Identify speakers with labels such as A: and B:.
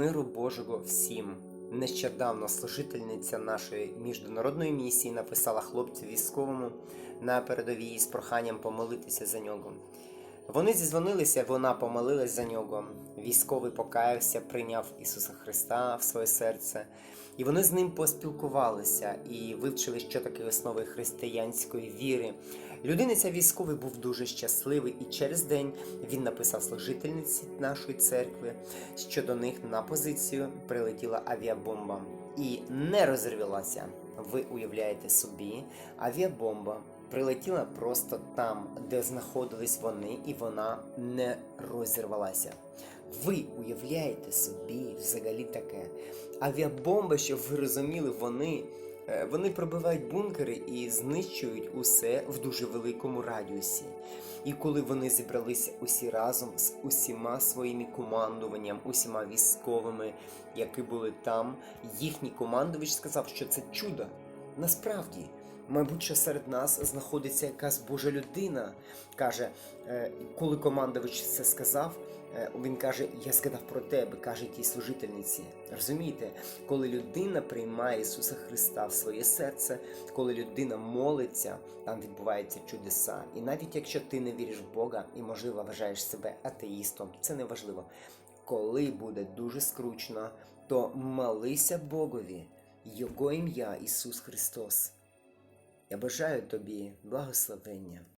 A: Миру Божого всім. Нещодавно служительниця нашої міжнародної місії написала хлопцю військовому на передовій з проханням помолитися за нього. Вони зізвонилися, вона помолилась за нього. Військовий покаявся, прийняв Ісуса Христа в своє серце, і вони з ним поспілкувалися і вивчили, що таке основи християнської віри. Людина ця військовий був дуже щасливий, і через день він написав служительниці нашої церкви, що до них на позицію прилетіла авіабомба і не розірвалася. Ви уявляєте собі, авіабомба прилетіла просто там, де знаходились вони, і вона не розірвалася. Ви уявляєте собі взагалі таке? Авіабомба, щоб ви розуміли, вони, вони пробивають бункери і знищують усе в дуже великому радіусі. І коли вони зібралися усі разом з усіма своїми командуванням, усіма військовими, які були там, їхній командувач сказав, що це чудо. Насправді, мабуть, що серед нас знаходиться якась Божа людина. Каже, е, коли командувач це сказав, е, він каже: Я згадав про тебе, каже тій служительниці. Розумієте, коли людина приймає Ісуса Христа в своє серце, коли людина молиться, там відбуваються чудеса. І навіть якщо ти не віриш в Бога і, можливо, вважаєш себе атеїстом, це не важливо. Коли буде дуже скручно, то молися Богові, Його ім'я Ісус Христос. Я бажаю тобі благословення.